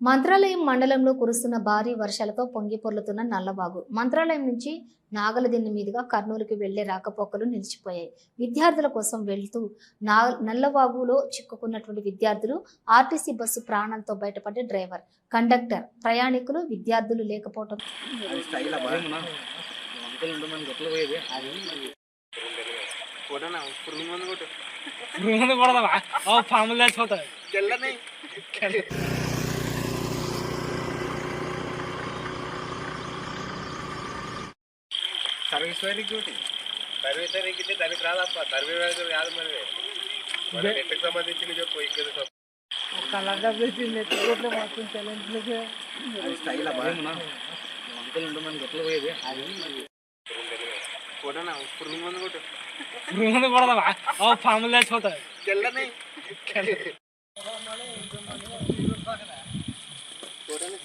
మంత్రాలయం మండలంలో కురుస్తున్న భారీ వర్షాలతో పొంగి పొర్లుతున్న నల్లవాగు మంత్రాలయం నుంచి నాగలదిన్నె మీదుగా కర్నూలుకి వెళ్ళే రాకపోకలు నిలిచిపోయాయి. విద్యార్థుల కోసం వెళ్తూ నా నల్లవాగులో చిక్కుకున్నటువంటి విద్యార్థులు ఆర్టీసీ బస్సు ప్రాణాలతో బయటపడే డ్రైవర్ కండక్టర్ ప్రయాణికులు విద్యార్థులు అబ్బా అంకుల్ ఉండమని ఎట్లా పోయేది కొట్టనా పురుగు మందు కొట్టు ముందు కొడదావా ఓ పాములు లేచిపోతాయి వైరింగ్ డ్యూటీ సర్వీస్ వైరింగ్ ఇస్తే దానికి రాదప్ప. సర్వీస్ వైరింగ్ కాదు మరి. మన నెట్కి సంబంధించిన చెప్పు ఇక్కడ కలగా పెట్టి నెట్టుకోవట్లే చెల్లించలేకే అది స్టైల్ అంకుల్ ఉండమని ఎట్లా పోయేది? కొట్టనా పురుగు మందు కొట్టు. ముందు కొడదావా ఓ పాములు లేచిపోతాయి. తెల్లని. కోటానికి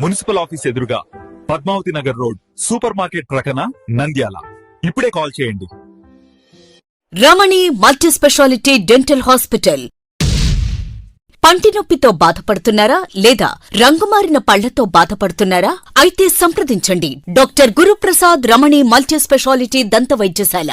మున్సిపల్ ఆఫీస్ ఎదురుగా Padmavati Nagar road super market ప్రకన నంద్యాల. ఇప్పుడే కాల్ చేయండి. Ramani multi speciality dental hospital. పంటి నొప్పితో బాధపడుతున్నారా లేదా రంగుమారిన పళ్ళతో బాధపడుతున్నారా? అయితే సంప్రదించండి. Doctor Guruprasad Ramani multi speciality దంత వైద్యశాల.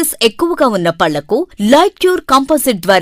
ఎక్కువగా ఉన్న పళ్ళకు లైట్ క్యూర్ కాంపోజిట్ ద్వారా